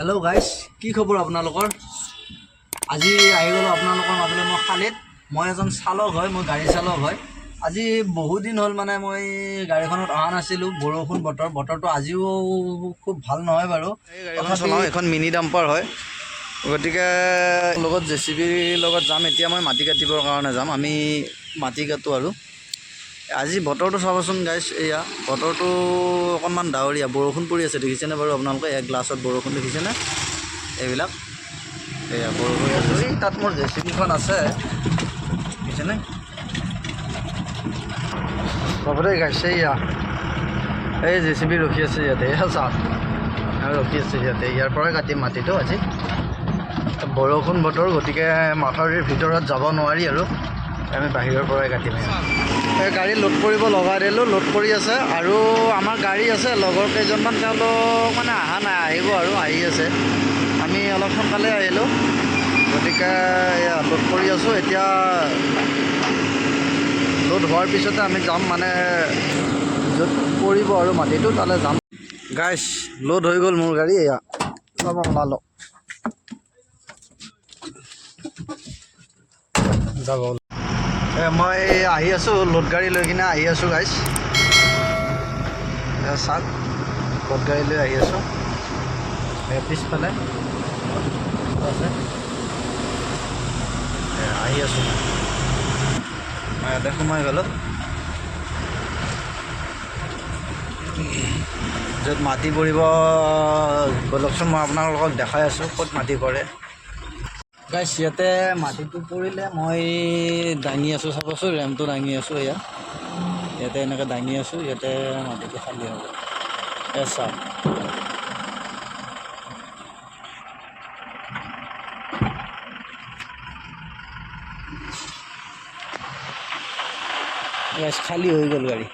Hello গাইছ কি খবৰ আপোনালোকৰ? আজি আহি গ'লোঁ আপোনালোকৰ মাজলৈ মই খালীত মই এজন চালক হয় মই গাড়ী চালক হয়। আজি বহুত দিন হ'ল মানে মই গাড়ীখনত অহা নাছিলোঁ। বৰষুণ বতৰ। বতৰটো আজিও খুব ভাল নহয় বাৰু। চলাওঁ এখন মিনি ডাম্পাৰ হয়। গতিকে লগত জে চি বিৰ লগত যাম। এতিয়া মই মাটি কাটিবৰ কাৰণে যাম। আমি মাটি কাটোঁ আৰু। আজি বতৰটো চাবচোন গাইছ এয়া বতৰটো অকণমান ডাৱৰীয়া বৰষুণ পৰি আছে দেখিছেনে বাৰু আপোনালোকে? এক গ্লাছত বৰষুণ দেখিছেনে? এইবিলাক এয়া বৰষুণ তাত মোৰ জে চি বিখন আছে। দেখিছেনে? দেই গাইছে এয়া এই জে চি বি ৰখি আছে ইয়াতে এয়া আৰু ৰখি আছে ইয়াতে ইয়াৰ পৰাই কাটিম মাটিটো আজি। বৰষুণ বতৰ গতিকে মাথাউৰিৰ ভিতৰত যাব নোৱাৰি আৰু আমি বাহিৰৰ পৰাই কাটিম গাড়ী লোড কৰিব লগাই দিলোঁ লোড কৰি আছে আৰু আমাৰ গাড়ী আছে, লগৰ কেইজনমান তেওঁলোক মানে অহা নাই, আহিব আৰু আহি আছে। আমি অলপ সোনকালে আহিলোঁ, গতিকে লোড কৰি আছোঁ। এতিয়া লোড হোৱাৰ পিছতে আমি যাম মানে য'ত পৰিব আৰু মাটিটো, তালৈ যাম। গাইছ লোড হৈ গ'ল মোৰ গাড়ী, এয়া যাব ওলালোঁ যাব মই আহি আছোঁ লোড গাড়ী লৈ কিনে আহি আছোঁ গাইছ চাওক লোড গাড়ী লৈ আহি আছোঁ। পিছফালে আছে। আহি আছোঁ। মই ইয়াতে সোমাই গ'লোঁ। য'ত মাটি পৰিব ব'লকচোন মই আপোনালোকক দেখাই আছোঁ ক'ত মাটি পৰে। গাইছ ইয়াতে মাটিটো পৰিলে মই দাঙি আছোঁ, চাবচোন ৰেমটো দাঙি আছোঁ এয়া ইয়াতে এনেকৈ দাঙি আছোঁ, ইয়াতে মাটিটো খালী হ'ব। এ, চাওক। খালী হৈ গ'ল গাড়ী।